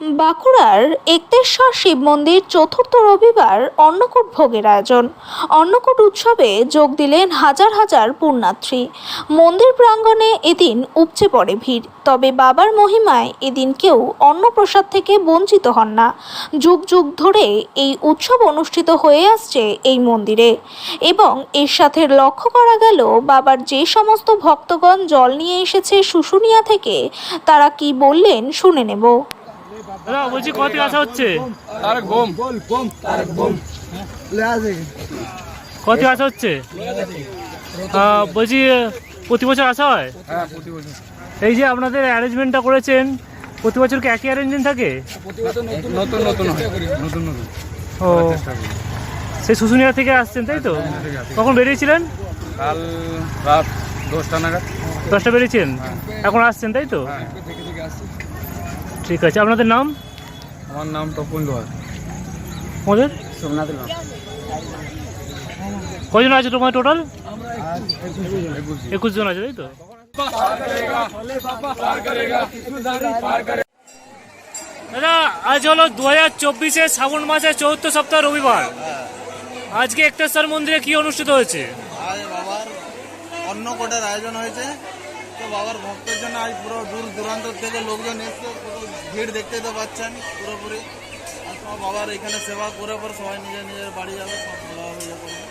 বাঁকুড়ার একতেশ্বর শিব মন্দির চতুর্থ রবিবার অন্নকূট ভোগের আয়োজন। অন্নকূট উৎসবে যোগ দিলেন হাজার হাজার পুণ্যার্থী। মন্দির প্রাঙ্গণে এদিন উপচে পড়ে ভিড়। তবে বাবার মহিমায় এদিন কেউ অন্নপ্রসাদ থেকে বঞ্চিত হন না। যুগ যুগ ধরে এই উৎসব অনুষ্ঠিত হয়ে আসছে এই মন্দিরে। এবং এর সাথে লক্ষ্য করা গেল, বাবার যে সমস্ত ভক্তগণ জল নিয়ে এসেছে শুশুনিয়া থেকে, তারা কি বললেন শুনে নেব। দাদা বলছি কত আসা হচ্ছে? তার গম কত থেকে আসা হচ্ছে? বলছি প্রতি বছর আসা হয়? হ্যাঁ প্রতি বছর। এই যে আপনাদের অ্যারেঞ্জমেন্টটা করেছেন প্রতি বছর কি একই অ্যারেঞ্জমেন্ট থাকে? নতুন নতুন নতুন নতুন ও সেই শুশুনিয়া থেকে আসছেন তাই তো? কখন বেরিয়েছিলেন? কাল রাত দশটা নাগাদ। দশটা বেরিয়েছেন? এখন আসছেন তাই তো? হ্যাঁ। ঠিক আছে আপনাদের নাম? আমার নাম তপন লোহার। আমাদের? সোমনাথ কজন আছে তোমার টোটাল একুশ একুশ জন আছে তাই তো? দাদা আজ হলো দু হাজার চব্বিশে শ্রাবণ মাসের চৌদ্দ সপ্তাহ রবিবার। আজকে একটেশ্বর মন্দিরে কি অনুষ্ঠিত হয়েছে? আজ বাবার অন্নকোটের আয়োজন হয়েছে। তো বাবার ভক্তের জন্য আজ পুরো দূর দূরান্ত থেকে লোকজন এসছে পুরো ভিড় দেখতে তো পাচ্ছেন পুরোপুরি। আর সব বাবার এখানে সেবা করে পর সবাই নিজের নিজের বাড়ি যাবে সব ভালোভাবে ইয়ে করবে।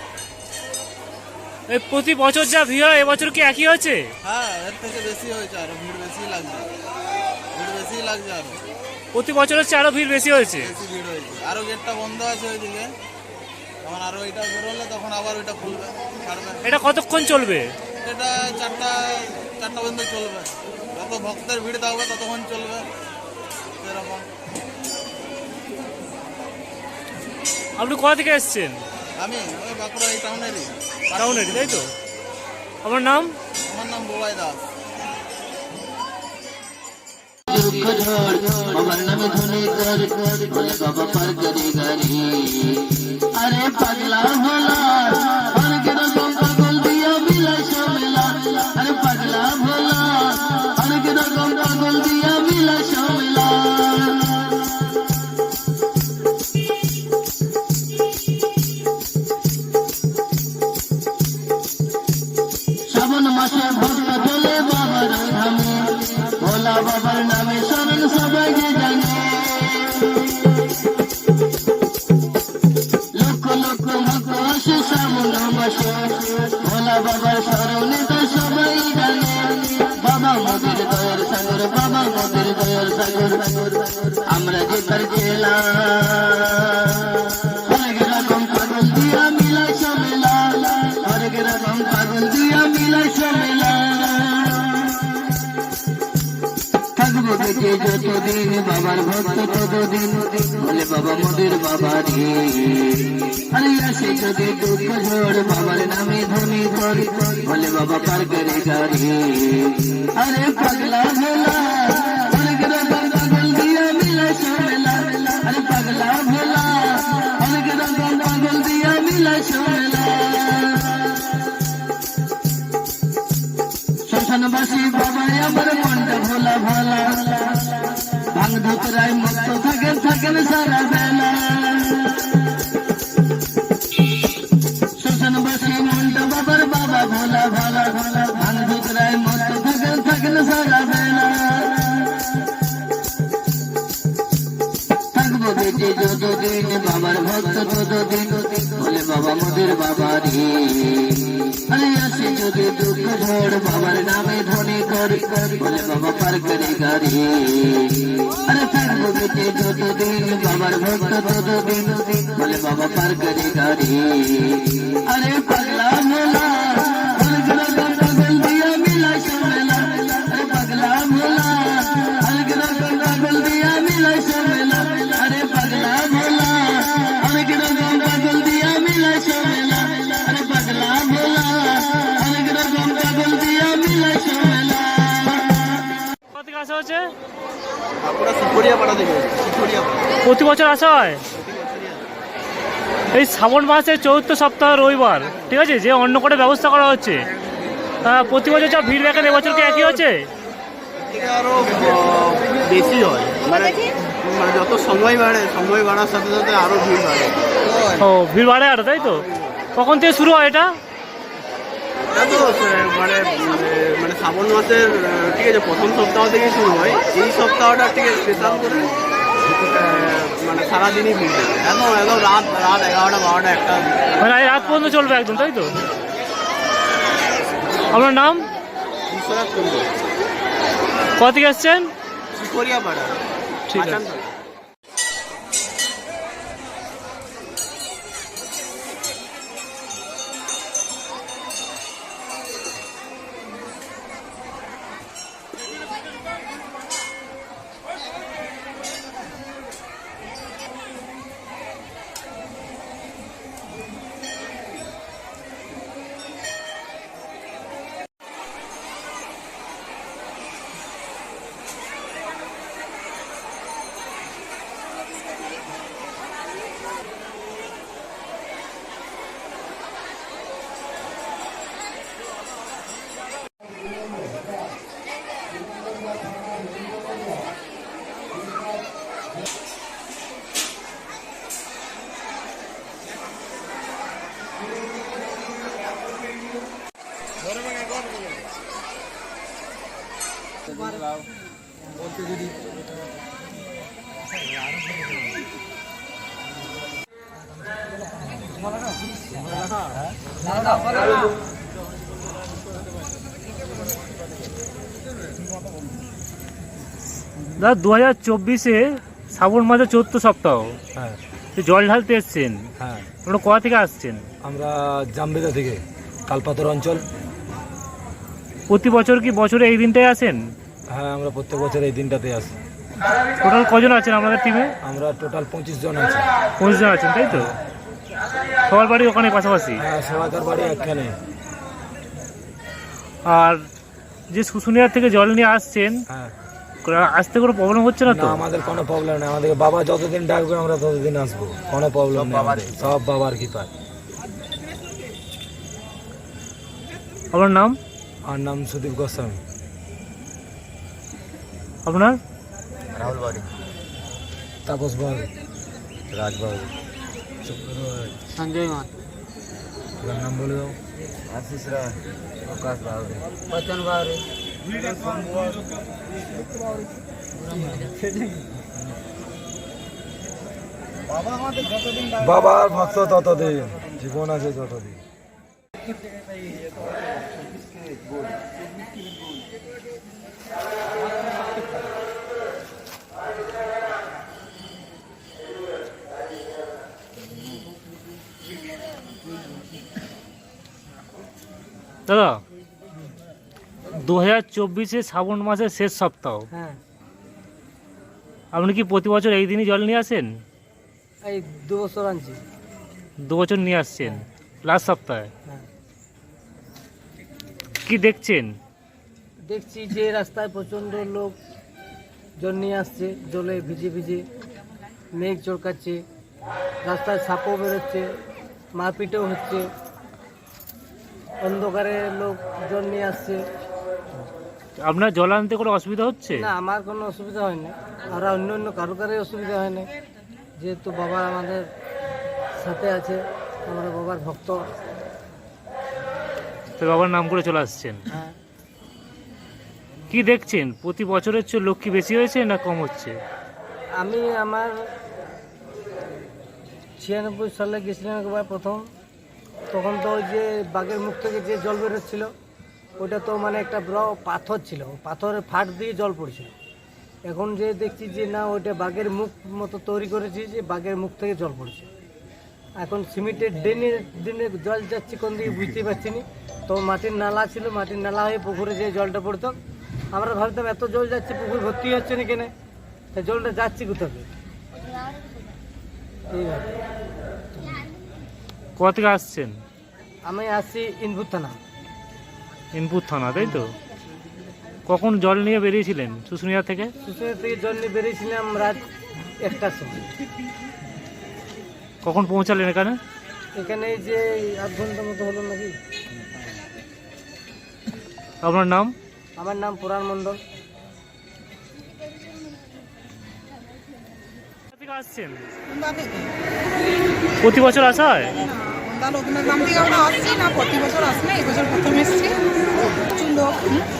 এই প্রতি বছর যা ভিড় হয় এবছর কি একই হয়েছে? হ্যাঁ এর থেকে বেশি হয়েছে আরও ভিড় বেশি লাগছে। ভিড় বেশি লাগছে আরও। প্রতি বছর হচ্ছে আরও ভিড় বেশি হয়েছে? বেশি ভিড় হয়েছে। আরও গেটটা বন্ধ আছে ওইদিকে। তখন আরও এটা বেরোলে তখন আবার ওইটা খুলবে ছাড়বে। এটা কতক্ষণ চলবে? এটা চারটা চারটা পর্যন্ত চলবে? যত ভক্তের ভিড় থাকবে ততক্ষণ চলবে। আপনি কোথা থেকে এসেছেন? আমি ওই বাঁকুড়া এই টাউনেরই। টাউনেরই তাই তো? আপনার নাম? আমার নাম বোবাই দাস। দুঃখ ঝড় বাবার নামে ধনে কর বাবা পার করে গাড়ি। আরে পাগলা যতদিন বাবার ভক্ত ততদিন। বলে বাবা মোদের বাবা আরে আসে যদি দুঃখ ঝড় বাবার নামে ধনী ধর বলে বাবা পার করে গাড়ি আরে পাগলা ভাঙ মস্ত থাকেন থাকেন সারা বলে বাবা পার করে গাড়ি। আরে থাকব বেঁচে যতদিন বাবার ভক্ত ততদিন বলে বাবা পার করে গাড়ি। আরে পাগলা প্রতি বছর আসা হয়? এই শ্রাবণ মাসের চৌদ্দ সপ্তাহ রবিবার ঠিক আছে? যে অন্য করে ব্যবস্থা করা হচ্ছে। প্রতি বছর যা ভিড় দেখেন এবছর কি একই হচ্ছে? আরও বেশি হয়। মানে মানে যত সময় বাড়ে সময় বাড়ার সাথে সাথে আরও ভিড় বাড়ে। ও ভিড় বাড়ে আর তাই তো? কখন থেকে শুরু হয় এটা? এটা তো মানে মানে- শ্রাবণ মাসের ঠিক আছে প্রথম সপ্তাহ থেকেই শুরু হয়। এই সপ্তাহটা ঠিক আছে স্পেশাল করে মানে সারাদিনই ভিড় থাকে একদম একদম রাত রাত এগারোটা বারোটা একটা। মানে রাত পর্যন্ত চলবে একদম তাই তো? আপনার নাম? বিশ্বনাথ কুণ্ড। কোথা থেকে পাড়া ঠিক আছে। দাদা দু হাজার চব্বিশে শ্রাবণ মাসের চতুর্থ সপ্তাহ। হ্যাঁ। জল ঢালতে এসছেন হ্যাঁ। আপনারা কোথা থেকে আসছেন? আমরা জামবেদা থেকে কালপাতর অঞ্চল। প্রতি বছর কি বছরে এই দিনটাই আসেন? হ্যাঁ আমরা প্রত্যেক বছর এই দিনটাতে আসি। টোটাল কজন আছেন আমাদের টিমে আমরা টোটাল পঁচিশ জন আছি। পঁচিশ জন আছেন তাই তো? সবার বাড়ি ওখানে পাশাপাশি? হ্যাঁ বাড়ি একখানে। আর যে শুশুনিয়ার থেকে জল নিয়ে আসছেন হ্যাঁ। আসতে কোনো প্রবলেম হচ্ছে না তো? আমাদের কোনো প্রবলেম নেই। আমাদের বাবা যতদিন ডাকবে আমরা ততদিন আসব। কোনো প্রবলেম নেই সব বাবার কৃপা আপনার নাম? আর নাম সুদীপ গোস্বামী। আপনার? রাহুল বাড়ি। তাপস বাবু রাজবাবু সঞ্জয় মাত ওনার নাম বলে দাও। আশিস রায় প্রকাশ বাউরি বচন বাউরি বাবার ভক্ত ততদিন জীবন আছে ততদিন। দাদা দু হাজার চব্বিশে শ্রাবণ মাসের শেষ সপ্তাহ। হ্যাঁ। আপনি কি প্রতি বছর এই দিনই জল নিয়ে আসেন? এই দু বছর আনছি। দু বছর নিয়ে আসছেন লাস্ট সপ্তাহে? হ্যাঁ। কি দেখছেন? দেখছি যে রাস্তায় প্রচণ্ড লোক জল নিয়ে আসছে জলে ভিজে ভিজে মেঘ চড়কাচ্ছে রাস্তায় সাপও বেরোচ্ছে মারপিটও হচ্ছে। অন্ধকারে লোক জল নিয়ে আসছে। আপনার জল আনতে কোনো অসুবিধা হচ্ছে? না আমার কোনো অসুবিধা হয়নি। আর অন্য অন্য কারও কারোই অসুবিধা হয়নি। যেহেতু বাবা আমাদের সাথে আছে আমরা বাবার ভক্ত। তো বাবার নাম করে চলে আসছেন? হ্যাঁ। কি দেখছেন? প্রতি বছরের চেয়ে লোক কি বেশি হয়েছে না কম হচ্ছে? আমি আমার ছিয়ানব্বই সালে গেছিলাম একবার প্রথম। তখন তো ওই যে বাঘের মুখ থেকে যে জল বেরোচ্ছিল ওটা তো মানে একটা বড় পাথর ছিল। পাথরের ফাট দিয়ে জল পড়ছিল। এখন যে দেখছি যে না, ওইটা বাঘের মুখ মতো তৈরি করেছি যে বাঘের মুখ থেকে জল পড়ছে। এখন সিমেন্টের ড্রেনে ড্রেনে জল যাচ্ছে কোন দিকে বুঝতে পারছি না। তো মাটির নালা ছিল, মাটির নালা হয়ে পুকুরে যে জলটা পড়তো। আমরা ভাবতাম এত জল যাচ্ছে, পুকুর ভর্তি হচ্ছে না কেনে? জলটা যাচ্ছে কোথা থেকে? এইভাবে। কোথা থেকে আসছেন? আমি আসছি ইনপুর থানা। ইনপুর থানা তাই তো? কখন জল নিয়ে বেরিয়েছিলেন শুশুনিয়া থেকে? সুসেনের থেকে জল নিয়ে বেরিয়েছিলাম রাত একটার সময়। কখন পৌঁছালেন এখানে? এখানে যে আধ ঘণ্টা মতো হলো নাকি? আপনার নাম? আমার নাম পুরাণ মণ্ডল। আসছেন? প্রতি বছর আসা হয় থেকে আমরা আসছি না প্রতি বছর আসি না এবছর প্রথম এসছি। প্রচুর লোক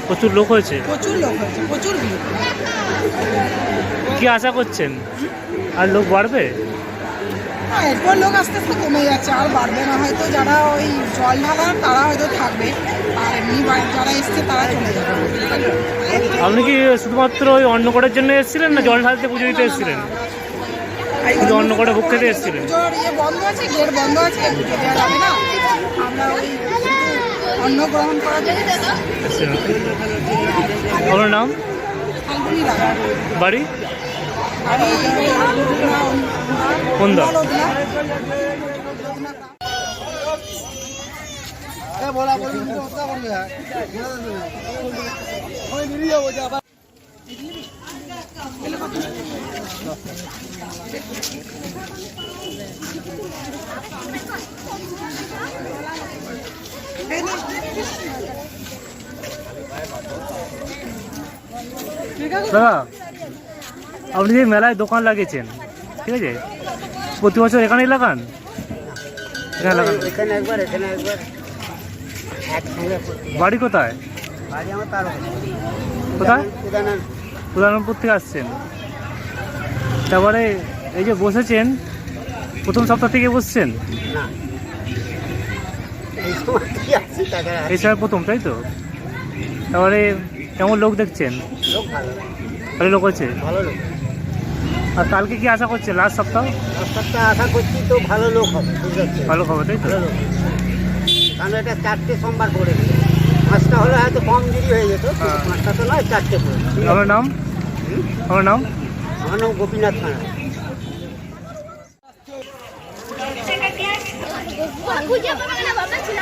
প্রচুর লোক হয়েছে? প্রচুর লোক হয়েছে প্রচুর ভিড়। কি আশা করছেন? আর লোক বাড়বে? হ্যাঁ এরপর লোক আস্তে আস্তে কমে যাচ্ছে আর বাড়বে না। হয়তো যারা ওই জল ঢালার তারা হয়তো থাকবে। আর এমনি যারা এসছে তারা চলে যাবে। আপনি কি শুধুমাত্র ওই অন্ন অন্নকটের জন্য এসেছিলেন না জল ঢালতে পুজো দিতে এসেছিলেন? শুধু অন্নকটে ভোগ খেতে এসেছিলেন ইয়ে বন্ধ আছে গেট বন্ধ আছে পুজো দেওয়া যাবে না। আমরা ওই অন্ন গ্রহণ করার জন্য এসেছিলেন। আপনার নাম? বাড়ি? আমি ওই লোকনা কোন দল লোকনা দাদা আপনি যে মেলায় দোকান লাগিয়েছেন ঠিক আছে? প্রতি বছর এখানেই লাগান? এখানে লাগান। এখানে একবার এখানে একবার। বাড়ি কোথায়? বাড়ি আমার তার কোথায়? উদাহরণপুর থেকে আসছেন। তারপরে এই যে বসেছেন প্রথম সপ্তাহ থেকে বসছেন? না। এই সময় প্রথম তাই তো? তারপরে কেমন লোক দেখছেন? ভালো। লোক আছে? ভালো লোক। আর কালকে কি আশা করছে লাস্ট সপ্তাহ? রাস্তাটা আশা করছি তো ভালো লোক হবে ভালো খবর তাই তো? কারণ এটা চারটে সোমবার করে পাঁচটা হলে হয়তো কম দেরি হয়ে যেত পাঁচটা হ্যাঁ। তো নয় চারটে করে আমার নাম? আমার নাম? আমার নাম গোপীনাথ খানা খুঁজে পাবে না বাবা? ছিল